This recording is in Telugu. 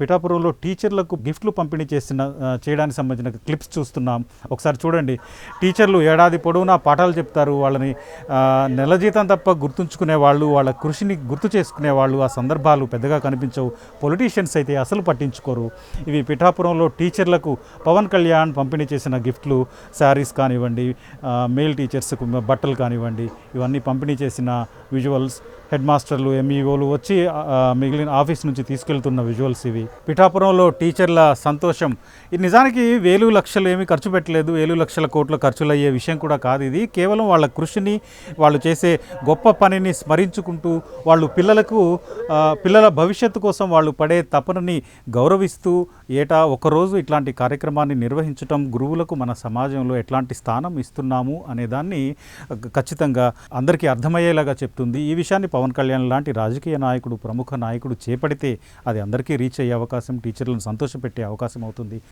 పిఠాపురంలో టీచర్లకు గిఫ్ట్లు పంపిణీ చేసిన చేయడానికి సంబంధించిన క్లిప్స్ చూస్తున్నాం. ఒకసారి చూడండి. టీచర్లు ఏడాది పొడవునా పాఠాలు చెప్తారు. వాళ్ళని నెల జీతం తప్ప గుర్తుంచుకునే వాళ్ళు వాళ్ళ కృషిని గుర్తు చేసుకునే వాళ్ళు ఆ సందర్భాలు పెద్దగా కనిపించవు. పొలిటీషియన్స్ అయితే అసలు పట్టించుకోరు. ఇవి పిఠాపురంలో టీచర్లకు పవన్ కళ్యాణ్ పంపిణీ చేసిన గిఫ్ట్లు శారీస్ కానివ్వండి మేల్ టీచర్స్కు బట్టలు కానివ్వండి ఇవన్నీ పంపిణీ చేసిన విజువల్స్ హెడ్ మాస్టర్లు ఎంఈఓలు వచ్చి మిగిలిన ఆఫీస్ నుంచి తీసుకెళ్తున్న విజువల్స్ ఇవి. పిఠాపురంలో టీచర్ల సంతోషం. ఇది నిజానికి వేలు లక్షలు ఏమీ ఖర్చు పెట్టలేదు. వేలు లక్షల కోట్ల ఖర్చులు అయ్యే విషయం కూడా కాదు ఇది. కేవలం వాళ్ళ కృషిని వాళ్ళు చేసే గొప్ప పనిని స్మరించుకుంటూ వాళ్ళు పిల్లలకు పిల్లల భవిష్యత్తు కోసం వాళ్ళు పడే తపనని గౌరవిస్తూ ఏటా ఒకరోజు ఇట్లాంటి కార్యక్రమాన్ని నిర్వహించటం గురువులకు మన సమాజంలో ఎట్లాంటి స్థానం ఇస్తున్నాము అనే దాన్ని ఖచ్చితంగా అందరికీ అర్థమయ్యేలాగా ఉంటుంది ఈ విషయాన్ని పవన్ కళ్యాణ్ లాంటి రాజకీయ నాయకుడు ప్రముఖ నాయకుడు చేపడితే అది అందరికీ రీచ్ అయ్యే అవకాశం టీచర్లను సంతోషపెట్టే అవకాశం అవుతుంది.